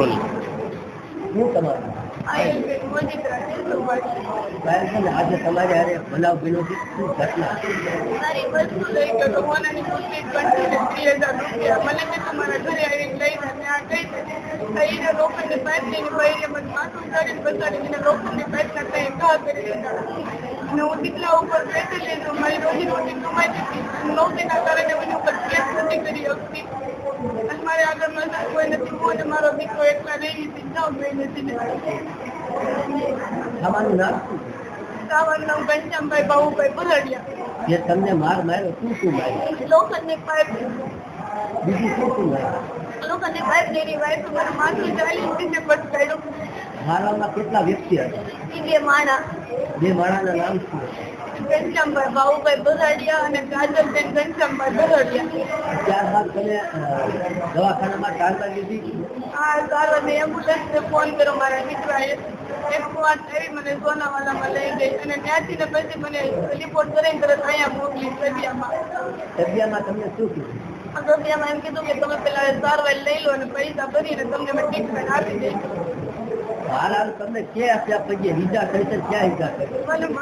બોલો શું તમારું? આજે તમારે હારે બનાવ બન્યો શું ઘટના? દીધા. હું દીકરા ઉપર બેસી તો મારી રોજી રોટી કમાઈ હતી નોકરીના કારણે મને ઉપર કેસ નથી કરી શકતી. મારે આગળ મદદ કોઈ નથી હું મારો દીકરો એકલા રહી નથી જાઉં કોઈ નથી તમારું નામ સાવન નામ ઘનશ્યામભાઈ બાબુભાઈ બરડિયા જે તમને માર માર્યો શું શું માર્યો? લોખંડની પાઇપ. બીજું શું શું માર્યું? લોખંડની પાઇપ વાય તો મારું માથું પર પટકાયું મારામાં કેટલા વ્યક્તિ હતા બે માણા. બે માણાના નામ ઘનશ્યામભાઈ બાબુભાઈ બરડિયા અને કાજલબેન ઘનશ્યામભાઈ બરડિયા ત્યારબાદ તમે દવાખાનામાં ચાલવા લીધી આ સારવારને એમ્બ્યુલન્સને ફોન કર્યો મારા દીકરાએ એક વાત આવી મને સોનાવાલામાં લઈ ગઈ અને ત્યાંથી ને પછી મને રિપોર્ટ કરીને તરત અહીંયા મોકલી સભ્યામાં સભ્યામાં તમને શું કીધું? એમ કીધું કે તમે પેલા સારવાર લઈ લો અને પૈસા ભરીને તમને મેં ટ્રીટમેન્ટ આપી દઈશું. હાલ હાલ તમને ક્યાં આપ્યા પછી હિજા થઈ છે ક્યાં હિજા કરી